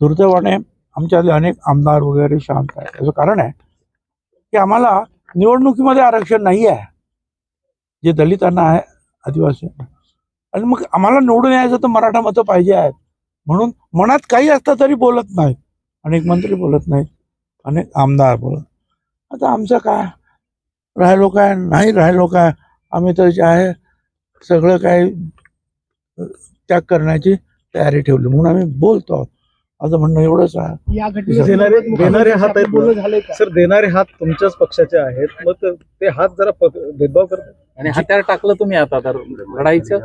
दुर्दैवाने आमच्यातले अनेक आमदार वगैरे शांत आहे त्याचं कारण आहे की आम्हाला निवडणुकीमध्ये आरक्षण नाही आहे. जे दलितांना आहे आदिवासी. आणि मग आम्हाला निवडून यायचं तर मराठा मतं पाहिजे आहेत. म्हणून मनात काही असतं तरी बोलत नाहीत. अनेक मंत्री बोलत नाहीत. अनेक आमदार बोलत आता आमचं काय? राहिलो काय? नाही राहिलो काय? आम्ही तर जे आहे सगळं काय त्याग करण्याची तयारी ठेवली. म्हणून आम्ही बोलतो आहोत. माझं म्हणणं एवढंच आहे. या देणारे देणारे हात आहेत सर देणारे हात तुमच्याच पक्षाचे आहेत. मग ते- हात जरा भेदभाव करतात. आणि हत्यार टाकलं तुम्ही आता तर लढाईचं?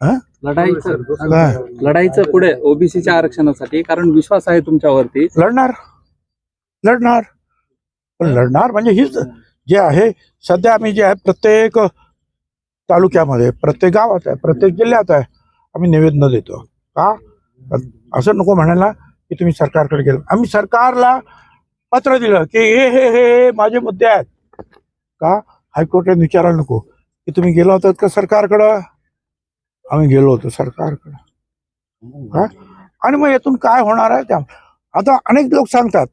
हा? लढाईचं? काय? लढाईचं पुढे ओबीसीच्या आरक्षणासाठी कारण विश्वास आहे तुमच्यावरती. लढणार. लढणार. पण लढणार म्हणजे हीच जे आहे सध्या आम्ही जे आहे प्रत्येक तालुक्यामध्ये प्रत्येक गावात आहे प्रत्येक जिल्ह्यात आहे आम्ही निवेदन देतो. का? असं नको म्हणायला की तुम्ही सरकारकडे गेलो. आम्ही सरकारला पत्र दिलं की हे हे हे माझे मुद्दे आहेत. का? हायकोर्टाने विचारायला नको. की तुम्ही गेला होतात का सरकारकडं? आम्ही गेलो होतो सरकारकडं. का आणि मग यातून काय होणार आहे? त्या आता अनेक लोक सांगतात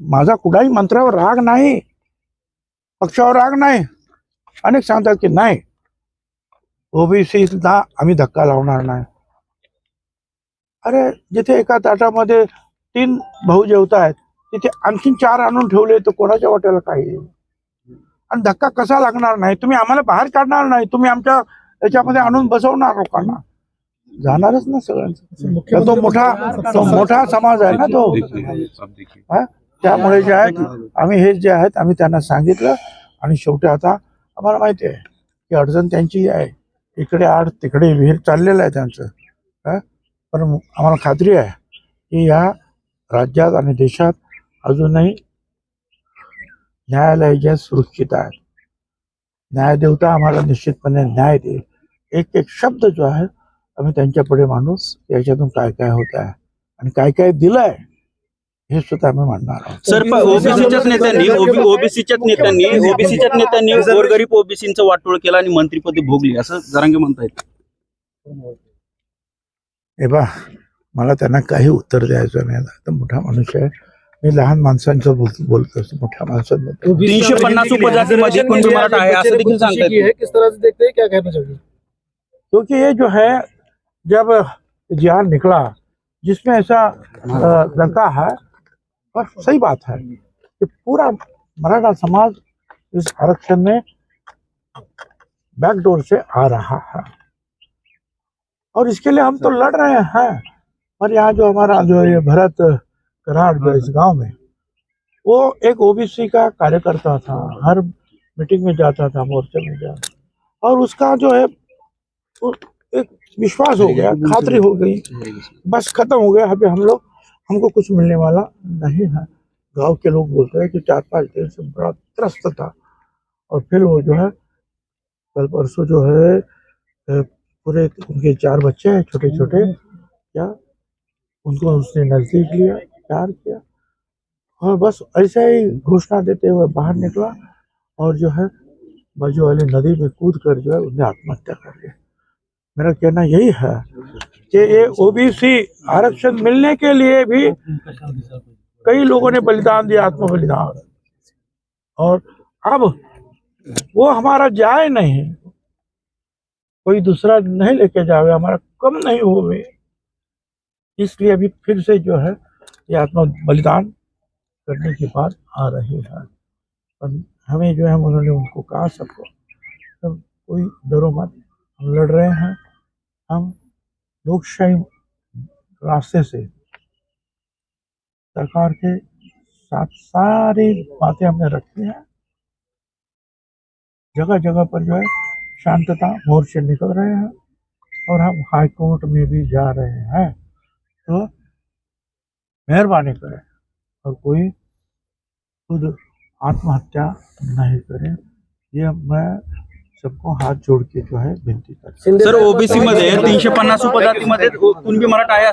माझा कुठलाही मंत्र्यावर राग नाही. पक्षावर राग नाही. अनेक सांगतात की नाही. ओबीसीला आम्ही धक्का लावणार नाही. अरे जिथे एका ताटामध्ये तीन भाऊ जेवत आहेत तिथे आणखीन चार आणून ठेवले तर कोणाच्या वाट्याला काही येईल? आणि धक्का कसा लागणार नाही? तुम्ही आम्हाला बाहेर काढणार नाही. तुम्ही आमच्या याच्यामध्ये आणून बसवणार लोकांना. जाणारच ना सगळ्यांचं. तो मोठा तो मोठा समाज आहे ना तो? त्यामुळे जे आहे आम्ही हे जे आहेत आम्ही त्यांना सांगितलं. आणि शेवटी आता आम्हाला माहिती आहे की अडचण त्यांची आहे. इकडे आड तिकडे विहीर चाललेलं आहे त्यांचं. हा? पण आम्हाला खात्री आहे की या राज्यात आणि देशात अजूनही न्यायालय जे सुरक्षित आहेत. न्यायदेवता आम्हाला निश्चितपणे न्याय देईल. एक एक शब्द जो आहे आम्ही त्यांच्यापुढे माणूस याच्यातून काय काय होत आहे आणि काय काय दिलंय हे सुद्धा आम्ही म्हणणार आहोत. सर ओबीसीच्याच नेत्यांनी ओबीसीच्याच नेत्यांनी ओबीसीच्याच नेत्यांनी गोरगरीब ओबीसीचं वाटोळ केलं आणि मंत्रिपदी भोगली असं जरांगे म्हणतायत. हे बा मला त्यांना काही उत्तर द्यायचं नाही. तर मोठा मनुष्य आहे. मी लहान माणसांचं बोल बोलतो असतो. मोठ्या माणसांबद्दल तीनशे पन्नास उपजातीमध्ये कुणबी मराठा आहे? असं देखील सांगतायत है किस तरह से देखते हैं? क्या कहना चाहिए क्योंकि ये जो है जब जिहाद निकला जिसमें ऐसा लड़का है और सही बात है कि पूरा मराठा समाज इस आरक्षण में बैकडोर से आ रहा है। और इसके लिए हम तो लड़ रहे हैं। और यहाँ जो हमारा जो ये भरत कराड़ जो इस गाँव में, वो एक ओबीसी का कार्यकर्ता था। हर मीटिंग में जाता था, मोर्चे में जाता और उसका जो है एक विश्वास हो गया, खातरी हो गई। बस खत्म हो गया। अभी हम लोग, हमको कुछ मिलने वाला नहीं है। गाँव के लोग बोलते हैं कि चार पाँच दिन से बड़ा त्रस्त था। और फिर वो जो है, कल परसों जो है पूरे उनके चार बच्चे हैं छोटे छोटे क्या उनको उसने नज़दीक लिया प्यार किया। और बस ऐसा ही घोषणा देते हुए बाहर निकला और जो है बाजू वाली नदी में कूद कर जो है उसने आत्महत्या कर लिया। मेरा कहना यही है कि ये ओबीसी आरक्षण मिलने के लिए भी कई लोगों ने बलिदान दिया आत्म बलिदान और अब वो हमारा जाए नहीं कोई दूसरा नहीं लेके जावे, हमारा कम नहीं होवे। इसलिए अभी फिर से जो है, ये आत्मा बलिदान करने की बात आ रही है। पर हमें जो है उन्होंने उनको कहा सबको, सब कोई डरो मत, हम लड़ रहे हैं। हम लोकशाही रास्ते से सरकार के साथ सारी बातें हमने रखी हैं। जगह जगह पर जो है शांतता, मोर्चे निकल रहे हैं और हम हाई कोर्ट में भी जा रहे हैं। तो मेहरबानी करें और कोई खुद आत्महत्या नहीं करें। ये मैं सबको हाथ जोड़ के जो है विनती करता हूँ। सर, ओबीसी मध्ये, तीनशे पन्नास उपजातीमध्ये कुणबी मराठा आहे